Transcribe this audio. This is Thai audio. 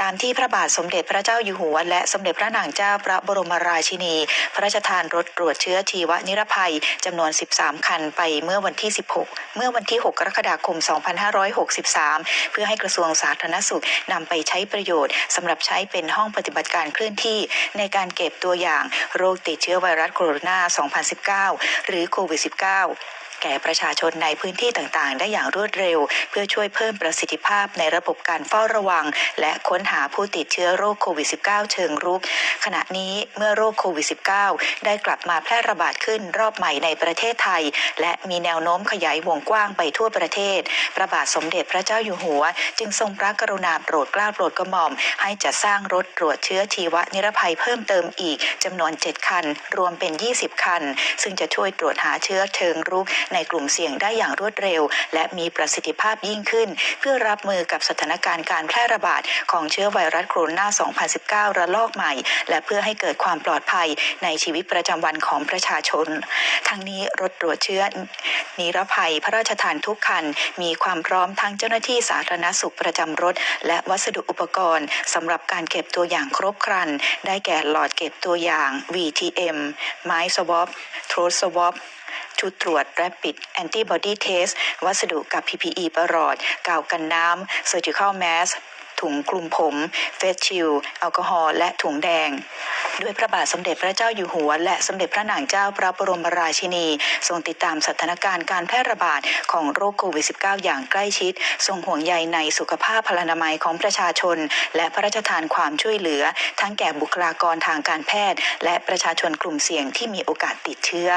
ตามที่พระบาทสมเด็จพระเจ้าอยู่หัว และสมเด็จพระนางเจ้าพระบรมราชินี พระราชทานรถตรวจเชื้อชีวนิรภัยจำนวน 13 คันไปเมื่อวันที่ 16 เมื่อวันที่ 6 กรกฎาคม 2563 เพื่อให้กระทรวงสาธารณสุขนำไปใช้ประโยชน์สำหรับใช้เป็นห้องปฏิบัติการเคลื่อนที่ในการเก็บตัวอย่างโรคติดเชื้อไวรัสโคโรนา 2019 หรือโควิด -19 แก่ประชาชนในพื้นที่ต่างๆ ได้อย่างรวดเร็ว เพื่อช่วยเพิ่มประสิทธิภาพในระบบการเฝ้าระวัง และค้นหาผู้ติดเชื้อโรคโควิด -19 เชิงรุก ขณะนี้เมื่อโรคโควิด -19 ได้กลับมาแพร่ระบาดขึ้นรอบใหม่ในประเทศไทย และมีแนวโน้มขยายวงกว้างไปทั่วประเทศ พระบาทสมเด็จพระเจ้าอยู่หัว จึงทรงพระกรุณาโปรดเกล้าโปรดกระหม่อม ให้จัดสร้างรถตรวจเชื้อชีวนิรภัยเพิ่มเติมอีกจำนวน 7 คัน รวมเป็น 20 คัน ซึ่งจะช่วยตรวจหาเชื้อเชิงรุกในกลุ่มเสี่ยงได้อย่างรวดเร็ว และมีประสิทธิภาพยิ่งขึ้น เพื่อรับมือกับสถานการณ์การแพร่ระบาดของเชื้อไวรัสโคโรนา 2019 ระลอกใหม่ และเพื่อให้เกิดความปลอดภัยในชีวิตประจำวันของประชาชน ทั้งนี้รถตรวจเชื้อ นิรภัยพระราชทานทุกคัน มีความพร้อมทั้งเจ้าหน้าที่สาธารณสุขประจำรถ และวัสดุอุปกรณ์สำหรับการเก็บตัวอย่างครบครัน ได้แก่หลอดเก็บตัวอย่าง VTM ไม้สวอปโทรสวอป ชุดตรวจ Rapid Antibody Test วัสดุกับ PPE ประหลอด กาวกันน้ำ Surgical Mask ถุงคลุมผม เฟสชิล แอลกอฮอล์และถุงแดง ด้วยพระบาทสมเด็จพระเจ้าอยู่หัว และสมเด็จพระนางเจ้าพระบรมราชินี ทรงติดตามสถานการณ์การแพร่ระบาดของโรคโควิด -19 อย่างใกล้ชิด ทรงห่วงใยในสุขภาพพลานามัยของประชาชน และพระราชทานความช่วยเหลือ ทั้งแก่บุคลากรทางการแพทย์ และประชาชนกลุ่มเสี่ยงที่มีโอกาสติดเชื้อ